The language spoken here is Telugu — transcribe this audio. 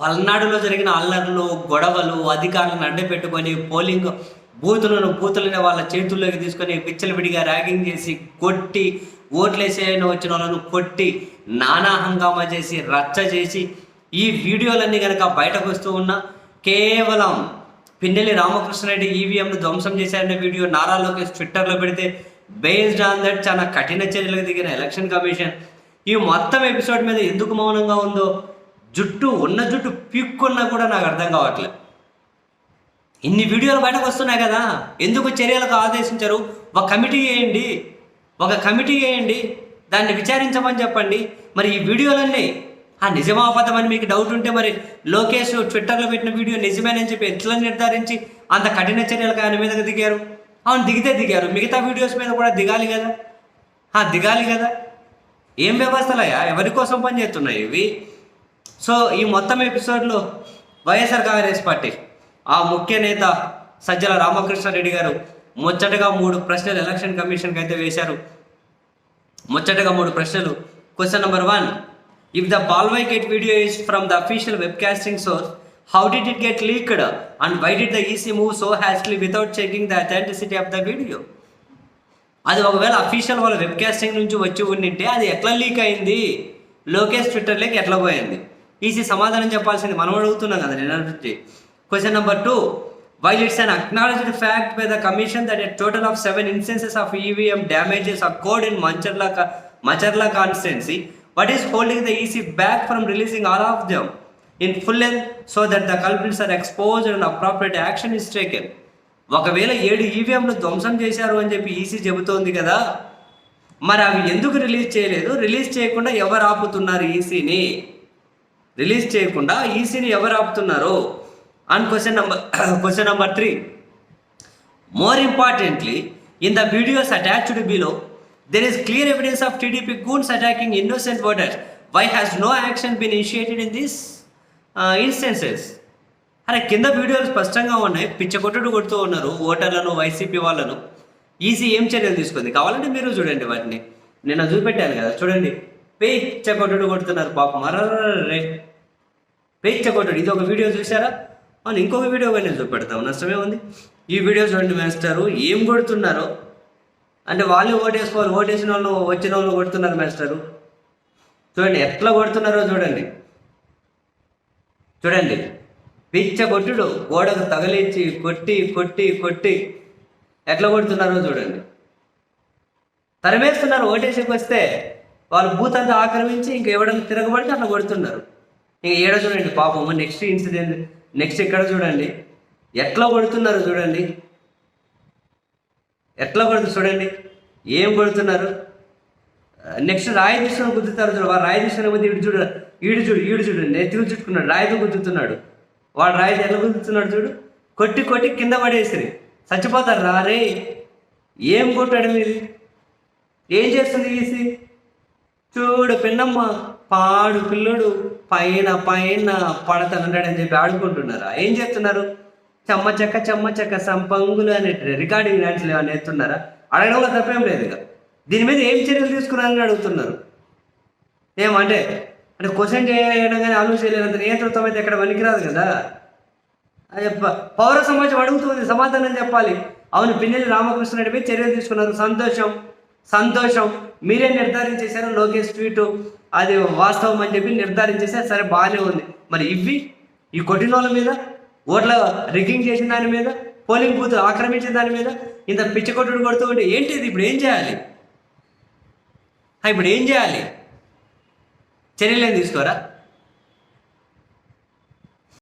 పల్నాడులో జరిగిన అల్లర్లు గొడవలు అధికారులను అడ్డపెట్టుకొని పోలింగ్ బూతులను బూతులని వాళ్ళ చేతుల్లోకి తీసుకొని విచ్చలవిడిగా ర్యాగింగ్ చేసి కొట్టి ఓట్లేసేయని వచ్చిన వాళ్ళను కొట్టి నానా హంగామా చేసి రచ్చ చేసి ఈ వీడియోలన్నీ కనుక బయటకు వస్తూ ఉన్నా కేవలం పిన్నెల్లి రామకృష్ణారెడ్డి ఈవీఎంను ధ్వంసం చేశారనే వీడియో నారా లోకేష్ ట్విట్టర్లో పెడితే బేస్డ్ ఆన్ దట్ చాలా కఠిన చర్యలకు దిగిన ఎలక్షన్ కమిషన్. ఈ మొత్తం ఎపిసోడ్ మీద ఎందుకు మౌనంగా ఉందో జుట్టు ఉన్న జుట్టు పీక్కున్నా కూడా నాకు అర్థం కావట్లేదు ఇన్ని వీడియోలు బయటకు వస్తున్నాయి కదా ఎందుకు చర్యలకు ఆదేశించరు? ఒక కమిటీ వేయండి ఒక కమిటీ వేయండి దాన్ని విచారించమని చెప్పండి. మరి ఈ వీడియోలన్నీ ఆ నిజమా అని మీకు డౌట్ ఉంటే మరి లోకేష్ ట్విట్టర్లో పెట్టిన వీడియో నిజమేనని చెప్పి ఎట్లా నిర్ధారించి అంత కఠిన చర్యలకు ఆయన మీదకి దిగారు? అవును దిగితే దిగారు. మిగతా వీడియోస్ మీద కూడా దిగాలి కదా. దిగాలి కదా. ఏం వ్యవస్థలయ్యా? ఎవరి కోసం పనిచేస్తున్నాయి ఇవి? సో ఈ మొత్తం ఎపిసోడ్లో వైఎస్ఆర్ కాంగ్రెస్ పార్టీ ఆ ముఖ్య నేత సజ్జల రామకృష్ణారెడ్డి గారు ముచ్చటగా మూడు ప్రశ్నలు ఎలక్షన్ కమిషన్కి అయితే వేశారు. ముచ్చటగా మూడు ప్రశ్నలు. Question number one if the బాల్వై get video is from the official webcasting source how did it get leaked and why did the EC move so hastily without checking the authenticity of the video అది ఒకవేళ అఫీషియల్ వాళ్ళ వెబ్కాస్టింగ్ నుంచి వచ్చి ఉండింటే అది ఎట్లా లీక్ అయింది? లోకేష్ ట్విట్టర్లోకి ఎట్లా పోయింది? ఈసీ సమాధానం చెప్పాల్సింది మనం అడుగుతున్నాం కదా నేను question number two while it's an acknowledged fact by the commission that a total of seven instances of EVM damages occurred in Mancherla Macherla constituency what is holding the EC back from releasing all of them in full length so that the culprits are exposed and appropriate action is taken? ఒకవేళ ఏడు ఈవీఎంలు ధ్వంసం చేశారు అని చెప్పి ఈసీ చెబుతోంది కదా మరి అవి ఎందుకు రిలీజ్ చేయలేదు? రిలీజ్ చేయకుండా ఎవరు ఆపుతున్నారు ఈసీని రిలీజ్ చేయకుండా ఈసీని ఎవరు ఆపుతున్నారు and question number question number three. More importantly in the videos attached below there is clear evidence of TDP goons attacking innocent voters why has no action been initiated in these instances అరే కింద వీడియోలు స్పష్టంగా ఉన్నాయి. పిచ్చ కొట్టడు కొడుతూ ఉన్నారు ఓటర్లను వైసీపీ వాళ్ళను. ఈసీ ఏం చర్యలు తీసుకుంది? కావాలంటే మీరు చూడండి వాటిని. నేను చూపెట్టాను కదా చూడండి. పిచ్చ కొట్టుడు కొడుతున్నారు పాపం. అరే పేచ్చ కొట్టుడు. ఇది ఒక వీడియో చూసారా అవును ఇంకొక వీడియో కానీ నేను చూపెడతాం నష్టమే ఉంది. ఈ వీడియో చూడండి మాస్టారు ఏం కొడుతున్నారో? అంటే వాళ్ళు ఓటేసుకోవాలి ఓటేసిన వాళ్ళు వచ్చిన వాళ్ళు కొడుతున్నారు మేస్టరు చూడండి ఎట్లా కొడుతున్నారో చూడండి. చూడండి. పిచ్చ కొట్టుడు గోడకు తగిలించి కొట్టి కొట్టి కొట్టి ఎట్లా కొడుతున్నారో చూడండి. తరిమేస్తున్నారు ఓటేసికి వస్తే. వాళ్ళు బూత్ అంతా ఆక్రమించి ఇంక ఎవడన్నా తిరగబడితే అట్లా కొడుతున్నారు. ఇంక ఏడ చూడండి పాపము. నెక్స్ట్ ఇన్సిడెంట్ నెక్స్ట్ ఎక్కడ చూడండి? ఎట్లా కొడుతున్నారు చూడండి? ఎట్లా కొడుతు చూడండి. ఏం కొడుతున్నారు? నెక్స్ట్ రాయి దిశను గుద్దుతారు చూడు. వాడు రాయి దిశను ముందు ఇటు చూడు. ఈడు చూడు ఈడు చూడు. నెత్తికి చుట్టుకున్నాడు. రాయితో గుద్దుతున్నాడు. వాడు రాయి ఎట్లా గుద్దుతున్నాడు చూడు? కొట్టి కొట్టి కింద పడేసిరి. చచ్చిపోతారు? రా రే ఏం కొట్టాడు మీరు? ఏం చేస్తుంది ఈసి? చూడు పిన్నమ్మ పాడు పిల్లడు పైన పైన పడతానంటాడని చెప్పి ఆడుకుంటున్నారా? ఏం చేస్తున్నారు? చెమ్మ చెక్క చెమ్మ చెక్క సంపంగులు అనే రికార్డింగ్ డాన్స్లు ఏమైనా ఎత్తున్నారా అడగడంలో తప్పేం లేదు ఇక. దీని మీద ఏం చర్యలు తీసుకున్నారని అడుగుతున్నారు. ఏమంటే అంటే క్వశ్చన్ చేయడం కానీ ఆలోచించలేనంత నియంత్రితం అయితే ఎక్కడ పనికిరాదు కదా. అది పౌర సమాజం అడుగుతుంది సమాధానం చెప్పాలి. అవును పిన్నెల్లి రామకృష్ణ మీద చర్యలు తీసుకున్నారు. సంతోషం. సంతోషం. మీరే నిర్ధారించేశారు లోకేష్ ట్వీట్. అది వాస్తవం అని చెప్పి నిర్ధారించేసారు సరే బాగానే ఉంది. మరి ఇవి ఈ కొట్టినోళ్ళ మీద ఓట్ల రిగ్గింగ్ చేసిన దాని మీద పోలింగ్ బూత్ ఆక్రమించిన దాని మీద ఇంత పిచ్చి కొట్టుడు కొడుతూ ఉంటే ఏంటి ఇది ఇప్పుడు ఏం చేయాలి? ఇప్పుడు ఏం చేయాలి? చర్యలు ఏం తీసుకోరా?